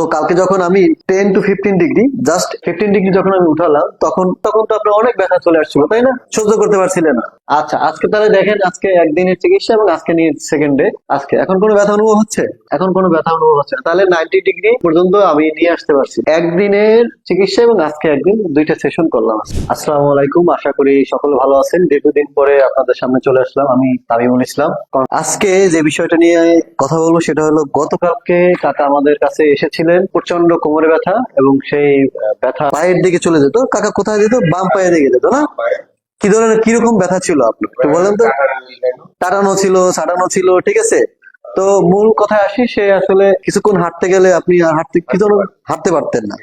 তো কালকে যখন আমি ten to fifteen degree just fifteen degree যখন আমি উঠালাম, তখন তখন তো আপনার অনেক ব্যথা চলে আসছিল, তাই না? সহ্য করতে পারছিলেন না। আচ্ছা আজকে তাহলে দেখেন, আজকে একদিনের চিকিৎসা এবং আজকে নিয়ে সেকেন্ডে আজকে, এখন কোনো ব্যথা অনুভব হচ্ছে? এখন কোনো ব্যথা অনুভব হচ্ছে না। তাহলে নাইনটি ডিগ্রি পর্যন্ত আমি নিয়ে আসতে পারছি। একদিনের চিকিৎসা এবং আজকে একদিন দুইটা সেশন করলাম আসসালামু আলাইকুম, আশা করি সকলে ভালো আছেন। দীর্ঘদিন পরে আপনাদের সামনে চলে আসলাম আমি তামিমুল ইসলাম। আজকে যে বিষয়টা নিয়ে কথা বলব সেটা হলো, গতকালকে কাকা আমাদের কাছে এসেছিলেন প্রচণ্ড কোমরে ব্যথা এবং সেই ব্যথা পায়ের দিকে চলে যেত। কাকা কোথায় যেত? বাম পায়ে দিকে যেত, না? কি ধরনের, কীরকম ব্যথা ছিল আপনার? বলেন তো। টাটানো ছিল সাটানো ছিল, ঠিক আছে? তো মূল কথায় আসি, সে আসলে কিছুক্ষণ হাঁটতে গেলে আপনি হাঁটতে কি ধরনের হাঁটতে পারতেন না।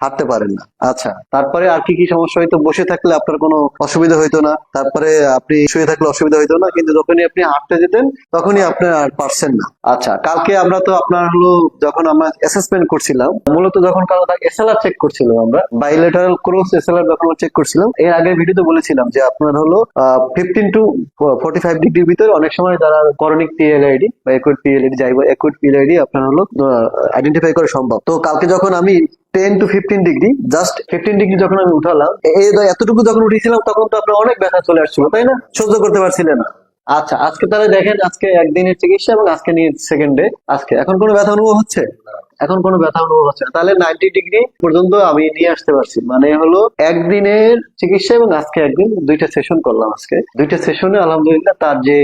হাঁটতে পারেন না। আচ্ছা তারপরে আর কি কি সমস্যা হইতো? বসে থাকলে আপনার কোনো অসুবিধা হইতো না। তারপরে আপনি শুয়ে থাকলে অসুবিধা হইতো না, কিন্তু যখনই আপনি হাঁটতে যেতেন, তখনই আপনি আর পারছেন না। আচ্ছা কালকে আমরা তো আপনার হলো যখন আমরা অ্যাসেসমেন্ট করছিলাম, মূলত যখন কারও এসএলআর চেক করছিলাম আমরা বাইলেটারাল ক্রস এসএলআর যখন চেক করছিলাম, এর আগের ভিডিওতে বলেছিলাম যে আপনার হলো ফিফটিন টু ফোর্টি ফাইভ ডিগ্রির ভিতরে অনেক সময় যারা করনিক পিএলআইডি বা একুইড পিএলআইডি যাই একুইড পিএলআইডি আপনার হলো আইডেন্টিফাই করা সম্ভব। তো কালকে যখন আমি ten to fifteen degree just fifteen degree যখন আমি উঠালাম এতটুকু যখন উঠেছিলাম তখন তো আপনার অনেক ব্যথা চলে আসছিল, তাই না? সহ্য করতে পারছিলেন না। আচ্ছা আজকে তাহলে দেখেন, আজকে একদিনের চিকিৎসা এবং আজকে নিয়ে সেকেন্ডে আজকে এখন কোনো ব্যথা অনুভব হচ্ছে? এখন কোনো ব্যথা অনুভব হচ্ছে না। তাহলে নাইনটি ডিগ্রি পর্যন্ত আমি নিয়ে আসতে পারছি। মানে হলো একদিনের চিকিৎসা এবং আজকে একদিন দুইটা সেশন করলাম আজকে। দুইটা সেশনে আলহামদুলিল্লাহ তার যে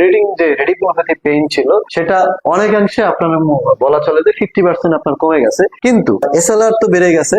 রেডিং যে রেডিকুলোপ্যাথি পেইন ছিল, সেটা অনেকাংশে আপনার বলা চলে যে ফিফটি পার্সেন্ট আপনার কমে গেছে। কিন্তু এসএলআর তো বেড়ে গেছে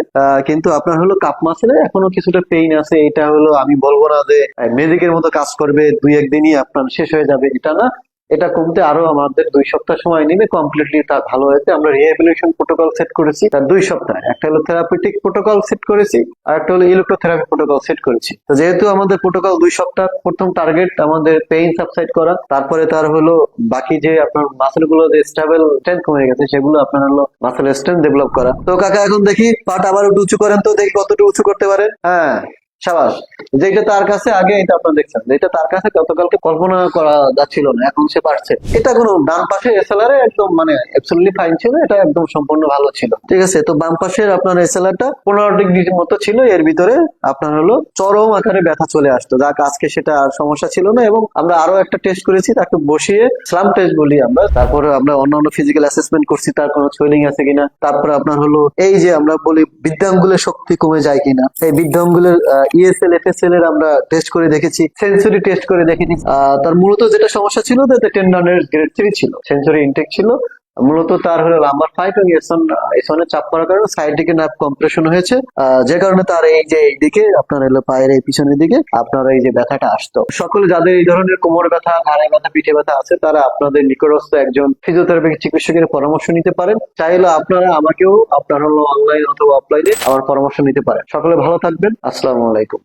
কিন্তু আপনার হলো কাপ মাসেলে এখনও কিছুটা পেইন আছে। এটা হলো আমি বলব না যে মেজিকের মতো কাজ করবে, দুই একদিনই আপনার শেষ হয়ে যাবে। এটা না এটা কমতে আরও আমাদের দুই সপ্তাহ সময় নিবে কমপ্লিটলি তার ভালো হয়েছে। আমরা রিহ্যাবিলিটেশন প্রোটোকল সেট করেছি তার দুই সপ্তাহ। একটা হলো থেরাপিউটিক প্রোটোকল সেট করেছি, আর একটা হলো ইলেকট্রোথেরাপি প্রোটোকল সেট করেছি। তো যেহেতু আমাদের প্রোটোকল দুই সপ্তাহ, প্রথম টার্গেট আমাদের পেইন সাবসাইড করা, তারপরে তার হলো বাকি যে আপনার মাসেলগুলো যে স্টেবল স্ট্রেংথ কমে গেছে, সেগুলো আপনার হলো মাসেল স্ট্রেংথ ডেভেলপ করা। তো কাকা, এখন দেখি পাট আবার উঁচু করেন তো, দেখি কতটুকু উঁচু করতে পারেন হ্যাঁ। সাবাস যেটা তার কাছে, আগে এটা আপনার দেখছেন যেটা তার কাছে গতকালকে কল্পনা করা যাচ্ছিল না, এখন সে পারছে। এটা কোনো ডান পাশে এসএলআর একদম মানে অ্যাবসলিউটলি ফাইন ছিল, এটা একদম সম্পূর্ণ ভালো ছিল। ঠিক আছে, তো বাম পাশের আপনার এসএলআরটা পনেরো ডিগ্রির মতো ছিল, এর ভিতরে আপনার হলো চরম আকারে ব্যথা চলে আসতো। যাক, আজকে সেটা আর সমস্যা ছিল না, এবং আমরা আরও একটা টেস্ট করেছি, তাকে বসিয়ে স্লাম টেস্ট বলি আমরা। তারপরে আমরা অন্যান্য ফিজিক্যাল অ্যাসেসমেন্ট করছি, তার কোনো সুইলিং আছে কিনা। তারপরে আপনার হলো, এই যে আমরা বলি বৃদ্ধাঙ্গুলের শক্তি কমে যায় কিনা। এই বৃদ্ধাঙ্গুলের ইএসএল এফএসএল এর আমরা টেস্ট করে দেখেছি সেন্সরি টেস্ট করে দেখেছি। তার মূলত যেটা সমস্যা ছিল তাতে টেন্ডনের গ্রেড থ্রি ছিল সেন্সরি ইনটেক ছিল। মূলত তার হলো নাম্বার ফাইভ এবং এসন এসনের চাপ পড়ার কারণে সাইড দিকে নার্ভ কম্প্রেশন হয়েছে। যে কারণে তার এই যে এই দিকে আপনার হলো পায়ের এই পিছনের দিকে, আপনার এই যে ব্যথাটা আসতো। সকলে যাদের এই ধরনের কোমর ব্যথা, ঘাড়ে ব্যথা, পিঠে ব্যথা আছে, তারা আপনাদের নিকটস্থ একজন ফিজিওথেরাপি চিকিৎসকের পরামর্শ নিতে পারেন। চাইলে আপনারা আমাকেও, আপনার হলো অনলাইন অথবা অফলাইনে আমার পরামর্শ নিতে পারেন। সকলে ভালো থাকবেন। আসসালামু আলাইকুম।